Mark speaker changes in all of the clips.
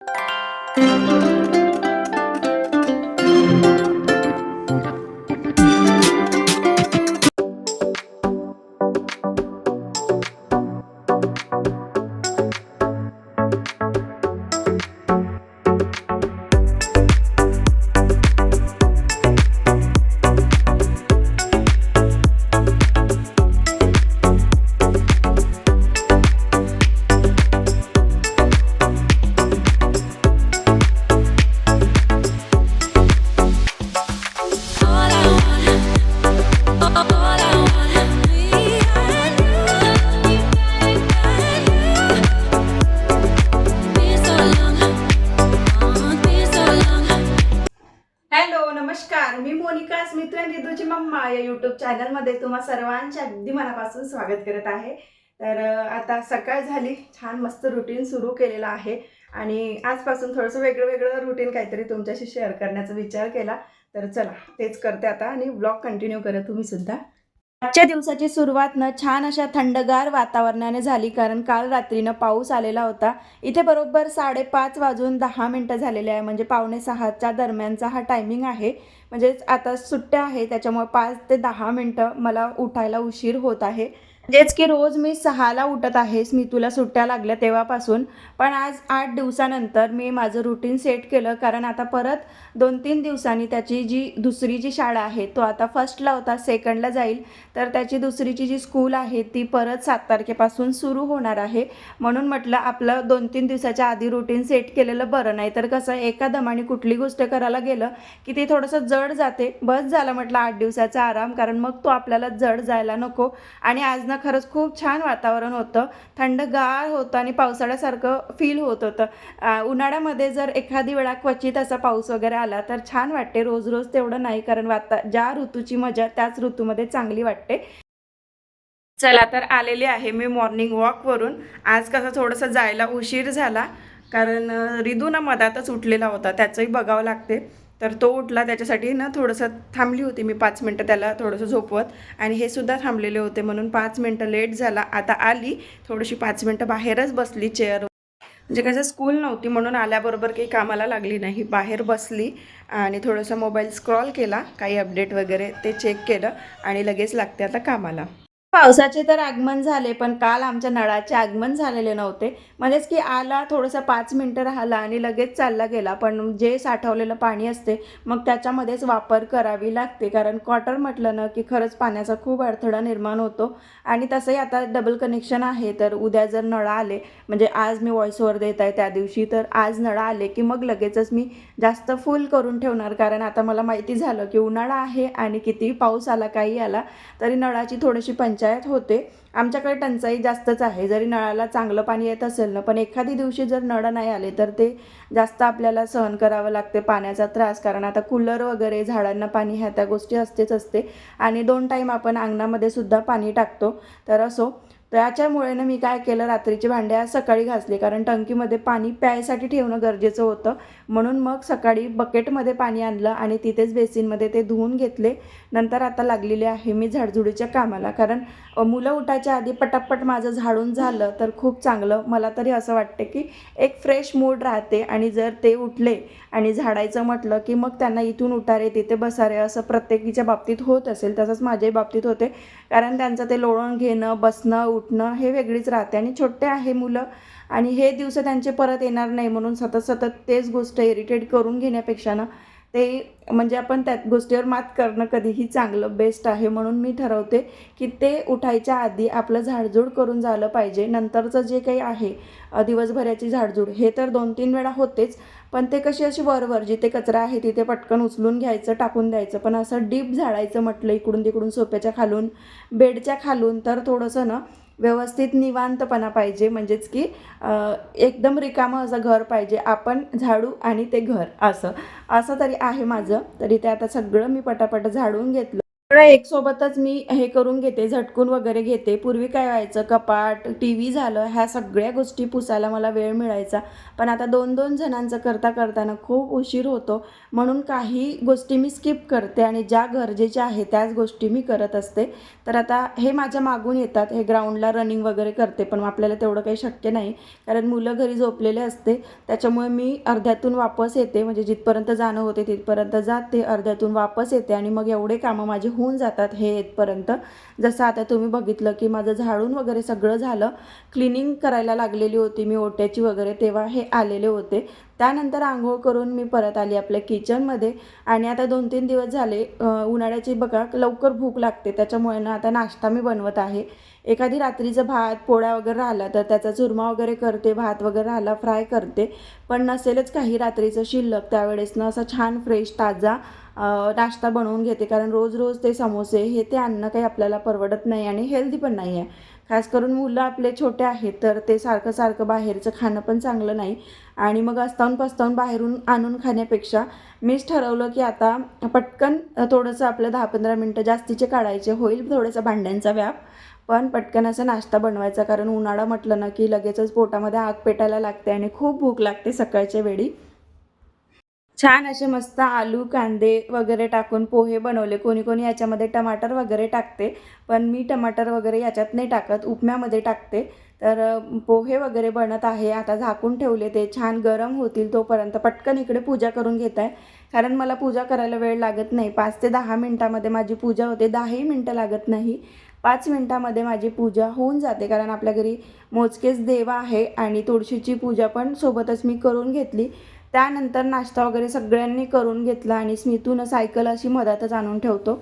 Speaker 1: Thank you.
Speaker 2: नमस्कार मी मोनिका स्मित्र रिदूची मम्मा या यूट्यूब चॅनलमध्ये तुम्हा सर्वांच्या अगदी मनापासून स्वागत करत आहे. तर आता सकाळ झाली छान मस्त रुटीन सुरू केलेलं आहे आणि आजपासून थोडंसं वेगळं वेगळं रुटीन काहीतरी तुमच्याशी शेअर करण्याचा विचार केला. तर चला तेच करते आता आणि ब्लॉग कंटिन्यू करा तुम्ही सुद्धा. आजच्या दिवसाची सुरुवात न छान अशा थंडगार वातावरणाने झाली कारण काल रात्रीनं पाऊस आलेला होता. इथे बरोबर साडेपाच वाजून दहा मिनटं झालेले आहे म्हणजे पावणे सहाच्या दरम्यानचा हा टायमिंग आहे. म्हणजेच आता सुट्ट्या आहे त्याच्यामुळे पाच ते दहा मिनटं मला उठायला उशीर होत आहे. म्हणजेच की रोज मी सहाला उठत आहेस मी तुला सुट्ट्या लागल्या तेव्हापासून. पण आज आठ दिवसानंतर मी माझं रुटीन सेट केलं कारण आता परत दोन तीन दिवसांनी त्याची जी दुसरी जी शाळा आहे तो आता फर्स्टला होता सेकंडला जाईल. तर त्याची दुसरीची जी स्कूल आहे ती परत सात तारखेपासून सुरू होणार आहे. म्हणून म्हटलं आपलं दोन तीन दिवसाच्या आधी रुटीन सेट केलेलं बरं नाही तर कसं एका दमाने कुठली गोष्ट करायला गेलं की ते थोडंसं जड जाते. बस झालं म्हटलं आठ दिवसाचा आराम कारण मग तो आपल्याला जड जायला नको. आणि आज ना खरंच खूप छान वातावरण होतं. थंडगार होतं आणि पावसाळ्यासारखं फील होत होतं. उन्हाळ्यामध्ये जर एखादी वेळा क्वचित असा पाऊस वगैरे आला तर छान वाटते. रोज रोज तेवढं नाही कारण वाता ज्या ऋतूची मजा त्याच ऋतूमध्ये चांगली वाटते. चला तर आलेले आहे मी मॉर्निंग वॉकवरून आज कसं थोडंसं जायला उशीर झाला कारण रिदू ना मधातच उठलेला होता त्याचंही बघावं लागते. तर तो उठला त्याच्यासाठी ना थोडंसं थांबली होती मी पाच मिनटं त्याला थोडंसं झोपवत. आणि हे सुद्धा थांबलेले होते म्हणून पाच मिनटं लेट झाला. आता आली थोडीशी पाच मिनटं बाहेरच बसली चेअर म्हणजे कसं स्कूल नव्हती म्हणून आल्याबरोबर काही कामाला लागली नाही. बाहेर बसली आणि थोडंसं मोबाईल स्क्रॉल केला काही अपडेट वगैरे ते चेक केलं आणि लगेच लागते आता कामाला. पावसाचे तर आगमन झाले पण काल आमच्या नळाचे आगमन झालेले नव्हते. म्हणजेच की आला थोडंसं पाच मिनटं राहिला आणि लगेच चालला गेला. पण जे साठवलेलं पाणी असते मग त्याच्यामध्येच वापर करावी लागते. कारण क्वार्टर म्हटलं ना की खरंच पाण्याचा खूप अडथळा निर्माण होतो. आणि तसंही आता डबल कनेक्शन आहे तर उद्या जर नळा आले म्हणजे आज मी व्हॉइस देत आहे त्या दिवशी तर आज नळा आले की मग लगेचच मी जास्त फुल करून ठेवणार. कारण आता मला माहिती झालं की उन्हाळा आहे आणि कितीही पाऊस आला काही आला तरी नळाची थोडीशी पंचायत होते. आमच्याकडे टंचाई जास्तच आहे. जरी नळाला चांगलं पाणी येत असेल ना पण एखादी दिवशी जर नळ नाही आले तर ते जास्त आपल्याला सहन करावं लागते. पाण्याचा त्रास कारण आता कूलर वगैरे झाडांना पाणी ह्या त्या गोष्टी असतेच असते. आणि दोन टाईम आपण अंगणामध्ये सुद्धा पाणी टाकतो. तर असो त्याच्यामुळे ना मी काय केलं रात्रीची भांड्या सकाळी घासली. कारण टंकीमध्ये पाणी प्यायसाठी ठेवणं गरजेचं होतं. म्हणून मग सकाळी बकेटमध्ये पाणी आणलं आणि तिथेच बेसिनमध्ये ते धुवून घेतले. नंतर आता लागलेले आहे मी झाडझुडीच्या कामाला. कारण मुलं उठायच्या आधी पटापट माझं झाडून झालं तर खूप चांगलं. मला तरी असं वाटते की एक फ्रेश मूड राहते आणि जर ते उठले आणि झाडायचं म्हटलं की मग त्यांना इथून उठारे तिथे बसारे असं प्रत्येकीच्या बाबतीत होत असेल तसंच माझ्याही बाबतीत होते. कारण त्यांचं ते लोळण घेणं बसणं उठणं हे वेगळीच राहते आणि छोटे आहे मुलं आणि हे दिवस त्यांचे परत येणार नाही म्हणून सतत सतत तेच गोष्ट इरिटेट करून घेण्यापेक्षा ना ते म्हणजे आपण त्या गोष्टीवर मात करणं कधीही चांगलं बेस्ट आहे म्हणून मी ठरवते की ते उठायच्या आधी आपलं झाडझूड करून झालं पाहिजे. नंतरचं जे काही आहे दिवसभराची झाडझूड हे तर दोन तीन वेळा होतेच पण ते कशी अशी वरवर जिथे कचरा आहे तिथे पटकन उचलून घ्यायचं टाकून द्यायचं. पण असं डीप झाडायचं म्हटलं इकडून तिकडून सोप्याच्या खालून बेडच्या खालून तर थोडंसं ना व्यवस्थित निवांतपणा पाहिजे. म्हणजेच की एकदम रिकामं असं घर पाहिजे. आपण झाडू आणि ते घर असं. असं तरी आहे माझं. तरी ते आता सगळं मी पटापट झाडून घेतलं. सगळं एक सोबतच मी हे करून घेते झटकून वगैरे घेते. पूर्वी काय व्हायचं कपाट टी व्ही झालं ह्या सगळ्या गोष्टी पुसायला मला वेळ मिळायचा. पण आता दोन दोन जणांचं करता करताना खूप उशीर होतो. म्हणून काही गोष्टी मी स्किप करते आणि ज्या गरजेच्या आहे त्याच गोष्टी मी करत असते. तर आता हे माझ्या मागून येतात. हे ग्राउंडला रनिंग वगैरे करते पण आपल्याला तेवढं काही शक्य नाही. कारण मुलं घरी झोपलेले असते. त्याच्यामुळे मी अर्ध्यातून वापस येते. म्हणजे जिथपर्यंत जाणं होते तिथपर्यंत जाते. अर्ध्यातून वापस येते आणि मग एवढे कामं माझे होऊन जातात हे येतपर्यंत जसं आता तुम्ही बघितलं की माझं झाडून वगैरे सगळं झालं. क्लिनिंग करायला लागलेली होती मी ओट्याची वगैरे तेव्हा हे आलेले होते. त्यानंतर आंघोळ करून मी परत आली आपल्या किचनमध्ये. आणि आता दोन तीन दिवस झाले उन्हाळ्याची बघा लवकर भूक लागते. त्याच्यामुळे ना आता नाश्ता मी बनवत आहे. एखादी रात्रीचं भात पोळ्या वगैरे राहिला तर त्याचा चुरमा वगैरे करते भात वगैरे राहिला फ्राय करते. पण नसेलच काही रात्रीचं शिल्लक त्यावेळेस ना असा छान फ्रेश ताजा नाश्ता बनवून घेते. कारण रोज रोज ते समोसे हे ते अन्न काही आपल्याला परवडत नाही आणि हेल्दी पण नाही आहे खास करून मुलं आपले छोटे आहेत तर ते सारखं सारखं बाहेरचं खाणं पण चांगलं नाही. आणि मग अस्तावून पस्तावून बाहेरून आणून खाण्यापेक्षा मीच ठरवलं की आता पटकन थोडंसं आपलं दहा पंधरा मिनटं जास्तीचे काढायचे. होईल थोडंसं भांड्यांचा व्याप पण पटकन असा नाश्ता बनवायचा. कारण उन्हाळा म्हटलं ना की लगेचच पोटामध्ये आग पेटायला लागते आणि खूप भूक लागते सकाळच्या वेळी. छान असे मस्त आलू कांदे वगैरे टाकून पोहे बनवले. कोणी कोणी याच्यामध्ये टमाटर वगैरे टाकते पण मी टमाटर वगैरे याच्यात नाही टाकत उपम्यामध्ये टाकते. तर पोहे वगैरे बनत आहे. आता झाकून ठेवले ते. छान गरम होतील तोपर्यंत. पटकन इकडे पूजा करून घेत आहे कारण मला पूजा करायला वेळ लागत नाही. पाच ते दहा मिनटामध्ये माझी पूजा होते. दहाही मिनटं लागत नाही. पाच मिनटामध्ये माझी पूजा होऊन जाते. कारण आपल्या घरी मोजकेच देवा आहे आणि तुळशीची पूजा पण सोबतच मी करून घेतली. त्यानंतर नाश्ता वगैरे सगळ्यांनी करून घेतला आणि स्मितून सायकल अशी मधातच आणून ठेवतो.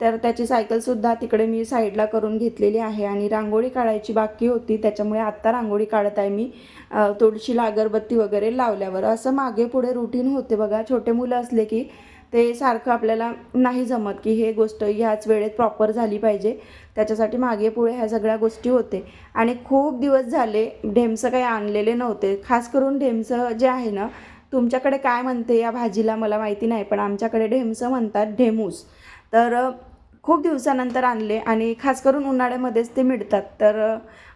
Speaker 2: तर त्याची सायकलसुद्धा तिकडे मी साईडला करून घेतलेली आहे आणि रांगोळी काढायची बाकी होती. त्याच्यामुळे आत्ता रांगोळी काढत आहे मी. थोडीशी अगरबत्ती वगैरे लावल्यावर. असं मागे पुढे रुटीन होते बघा. छोटे मुलं असले की ते सारखं आपल्याला नाही जमत की हे गोष्ट ह्याच वेळेत प्रॉपर झाली पाहिजे. त्याच्यासाठी मागे पुढे ह्या सगळ्या गोष्टी होते. आणि खूप दिवस झाले ढेमसं काही आणलेले नव्हते. खास करून ढेमसं जे आहे ना तुमच्याकडे काय म्हणते या भाजीला मला माहिती नाही पण आमच्याकडे ढेमसं म्हणतात ढेमूस. तर खूप दिवसानंतर आणले आणि खास करून उन्हाळ्यामध्येच ते मिळतात. तर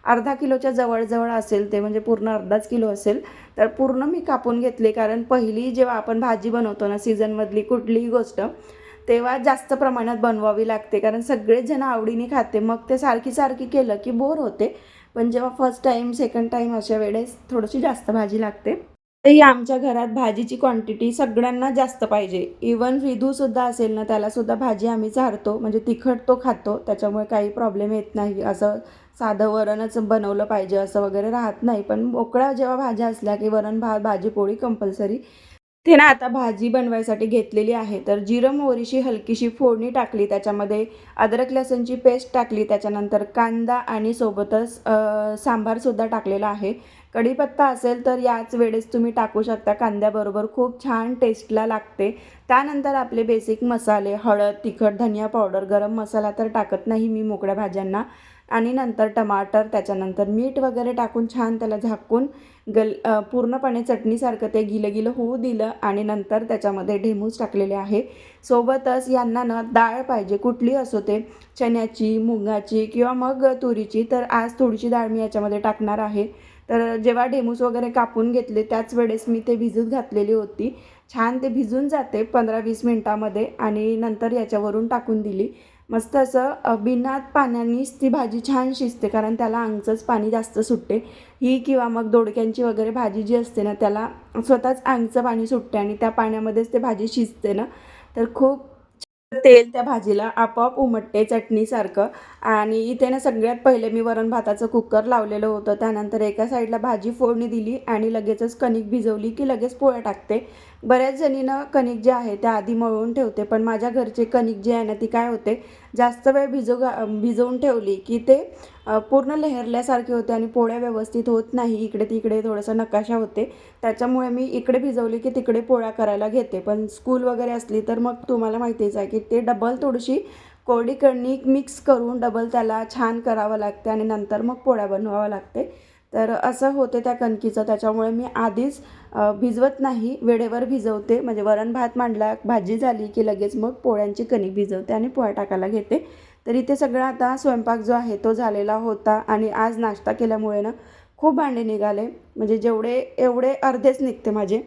Speaker 2: अर्धा किलोच्या जवळजवळ असेल ते म्हणजे पूर्ण अर्धाच किलो असेल तर पूर्ण मी कापून घेतले. कारण पहिली जेव्हा आपण भाजी बनवतो ना सीझनमधली कुठलीही गोष्ट तेव्हा जास्त प्रमाणात बनवावी लागते. कारण सगळेच जण आवडीने खाते. मग ते सारखी सारखी केलं की बोर होते. पण जेव्हा फर्स्ट टाईम सेकंड टाईम अशा वेळेस थोडीशी जास्त भाजी लागते. ही आमच्या घरात भाजीची क्वांटिटी सगळ्यांना जास्त पाहिजे. इवन रिधूसुद्धा असेल ना त्यालासुद्धा भाजी आम्ही चारतो म्हणजे तिखट तो खातो त्याच्यामुळे काही प्रॉब्लेम येत नाही. असं साधं वरणच बनवलं पाहिजे असं वगैरे राहत नाही. पण मोकळ्या जेव्हा भाज्या असल्या की वरण भात भाजी पोळी कंपल्सरी ते ना आता भाजी बनवायसाठी घेतलेली आहे. तर जिरं मोहरीशी हलकीशी फोडणी टाकली त्याच्यामध्ये अद्रक लसूणची पेस्ट टाकली त्याच्यानंतर कांदा आणि सोबतच सांबारसुद्धा टाकलेला आहे. कढीपत्ता असेल तर याच वेळेस तुम्ही टाकू शकता. कांद्याबरोबर खूप छान टेस्टला लागते. त्यानंतर आपले बेसिक मसाले हळद तिखट धनिया पावडर गरम मसाला तर टाकत नाही मी मोकळ्या भाज्यांना. आणि नंतर टमाटर त्याच्यानंतर मीठ वगैरे टाकून छान त्याला झाकून गल पूर्णपणे चटणीसारखं ते गिलं गिलं होऊ दिलं आणि नंतर त्याच्यामध्ये ढेमूस टाकलेले आहे. सोबतच यांना ना डाळ पाहिजे कुठली असो ते चण्याची मुगाची किंवा मग तुरीची तर आज थोडीशी डाळ मी याच्यामध्ये टाकणार आहे. तर जेव्हा ढेमूस वगैरे कापून घेतले त्याच वेळेस मी ते भिजत घातलेली होती. छान ते भिजून जाते पंधरा वीस मिनटामध्ये आणि नंतर याच्यावरून टाकून दिली. मस्त असं बिनात बिना पाण्यानेच ती भाजी छान शिजते कारण त्याला अंगचंच पाणी जास्त सुटते. ही किंवा मग दोडक्यांची वगैरे भाजी जी असते ना त्याला स्वतःच अंगचं पाणी सुटते आणि त्या पाण्यामध्येच ते भाजी शिजते ना. तर खूप तेल त्या भाजीला आपोआप उमटते चटणीसारखं. आणि इथे ना सगळ्यात पहिले मी वरण भाताचं कुकर लावलेलं होतं. त्यानंतर एका साईडला भाजी फोडणी दिली आणि लगेचच कणिक भिजवली की लगेच पोळ्या टाकते. बऱ्याच जणीनं कणिक जे आहे त्या आधी मळून ठेवते पण माझ्या घरचे कणिक जे आहे ना ती काय होते जास्त वेळ भिजू भिजवून ठेवली की ते पूर्ण लेहरल्यासारखे होते आणि पोळ्या व्यवस्थित होत नाही इकडे तिकडे थोडंसं नकाशा होते. त्याच्यामुळे मी इकडे भिजवली की तिकडे पोळ्या करायला घेते. पण स्कूल वगैरे असली तर मग तुम्हाला माहितीच आहे की ते डबल थोडीशी कोरडी कणिक मिक्स करून डबल त्याला छान करावं लागते आणि नंतर मग पोळ्या बनवावं लागते. तर असं होते त्या कणकीचं. त्याच्यामुळे मी आधीच भिजवत नाही वेळेवर भिजवते. म्हणजे वरण भात मांडला भाजी झाली की लगेच मग पोळ्यांची कणिक भिजवते आणि पोळ्या टाकायला घेते. तर इथे सगळा आता स्वयंपाक जो आहे तो झालेला होता आणि आज नाश्ता केल्यामुळे ना खूप भांडे निघाले. म्हणजे जेवढे एवढे अर्धेच निघते माझे.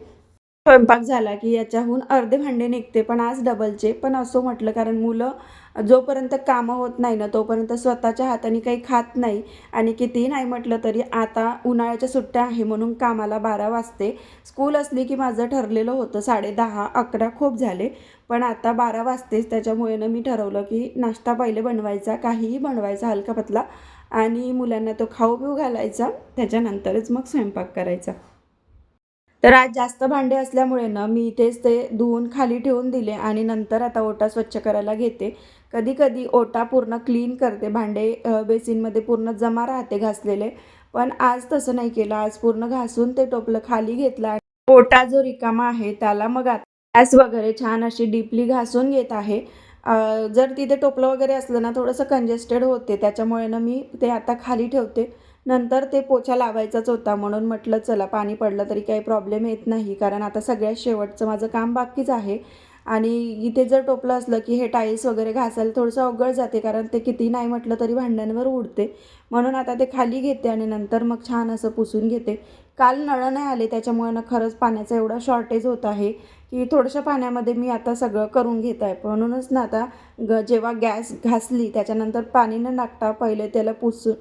Speaker 2: स्वयंपाक झाला की याच्याहून अर्धे भांडे निघते पण आज डबलचे पण असो म्हटलं कारण मुलं जोपर्यंत कामं होत नाही ना तोपर्यंत स्वतःच्या हाताने काही खात नाही. आणि कितीही नाही म्हटलं तरी आता उन्हाळ्याच्या सुट्ट्या आहे म्हणून कामाला बारा वाजते. स्कूल असली की माझं ठरलेलं होतं साडे दहा अकरा खूप झाले. पण आता बारा वाजतेच त्याच्यामुळे ना मी ठरवलं की नाश्ता पहिले बनवायचा काहीही बनवायचा हलका पतला. आणि मुलांना तो खाऊ पिऊ घालायचा त्याच्यानंतरच मग स्वयंपाक करायचा. तर आज जास्त भांडे असल्यामुळे ना मी इथेच ते धुवून खाली ठेवून दिले आणि नंतर आता ओटा स्वच्छ करायला घेते. कधी कधी ओटा पूर्ण क्लीन करते भांडे बेसिनमध्ये पूर्ण जमा राहते घासलेले. पण आज तसं नाही केलं. आज पूर्ण घासून ते टोपलं खाली घेतलं आणि ओटा जो रिकामा आहे त्याला मग आता गॅस वगैरे छान अशी डीपली घासून घेत आहे. जर तिथे टोपलं वगैरे असलं ना थोडंसं कंजेस्टेड होते त्याच्यामुळे ना मी ते आता खाली ठेवते. नंतर ते पोछा लावायचाच होता म्हणून म्हटलं चला पाणी पडलं तरी काही प्रॉब्लेम येत नाही कारण आता सगळ्यात शेवटचं माझं काम बाकीच आहे. आणि इथे जर टोपलं असलं की हे टाईल्स वगैरे घासायला थोडंसं अवघड जाते कारण ते किती नाही म्हटलं तरी भांड्यांवर उडते. म्हणून आता ते खाली घेते आणि नंतर मग छान असं पुसून घेते. काल नळं नाही आले त्याच्यामुळे ना खरंच पाण्याचा एवढा शॉर्टेज होत आहे की थोड्याशा पाण्यामध्ये मी आता सगळं करून घेत आहे. म्हणूनच ना आता ग जेव्हा गॅस घासली त्याच्यानंतर पाणी न टाकता पहिले त्याला पुसून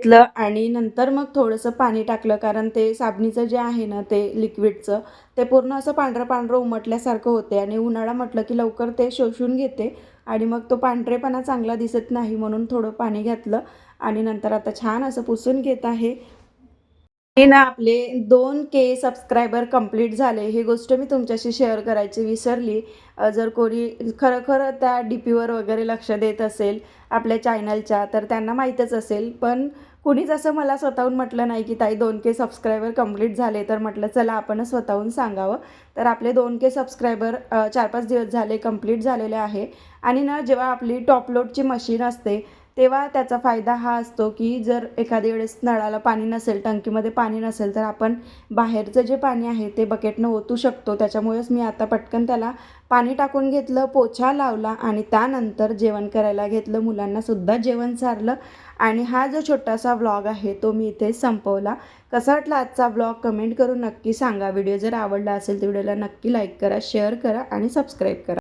Speaker 2: घेतलं आणि नंतर मग थोडंसं पाणी टाकलं कारण ते साबणीचं जे आहे ना ते लिक्विडचं ते पूर्ण असं पांढरं पांढरं उमटल्यासारखं होते आणि उन्हाळा म्हटलं की लवकर ते शोषून घेते आणि मग तो पांढरेपणा चांगला दिसत नाही म्हणून थोडं पाणी घातलं आणि नंतर आता छान असं पुसून घेत आहे. हे ना आपले दोन के सबस्क्रायबर कंप्लीट झाले. ही गोष्ट मी तुमच्याशी शेअर करायची विसरली. जर कोणी खरोखर त्या डी पीवर वगैरे लक्ष देत असेल आपल्या चॅनलच्या तर त्यांना माहीतच असेल. पण कुणीच असं मला स्वतःहून म्हटलं नाही की ताई दोन के सबस्क्रायबर कंप्लीट झाले. तर म्हटलं चला आपणच स्वतःहून सांगावं. तर आपले दोन के सबस्क्रायबर चार पाच दिवस झाले कंप्लीट झालेले आहे. आणि ना जेव्हा आपली टॉपलोडची मशीन असते तेव्हा त्याचा फायदा हा असतो की जर एखाद्या वेळेस नळाला पाणी नसेल टंकीमध्ये पाणी नसेल तर आपण बाहेरचं जे पाणी आहे ते बकेटनं ओतू शकतो. त्याच्यामुळेच मी आता पटकन त्याला पाणी टाकून घेतलं पोछा लावला आणि त्यानंतर जेवण करायला घेतलं. मुलांनासुद्धा जेवण सारलं. आणि हा जो छोटासा व्लॉग आहे तो मी इथे संपवला. कसा वाटला आजचा व्लॉग कमेंट करून नक्की सांगा. व्हिडिओ जर आवडला असेल तर व्हिडिओला नक्की लाईक करा शेअर करा आणि सबस्क्राईब करा.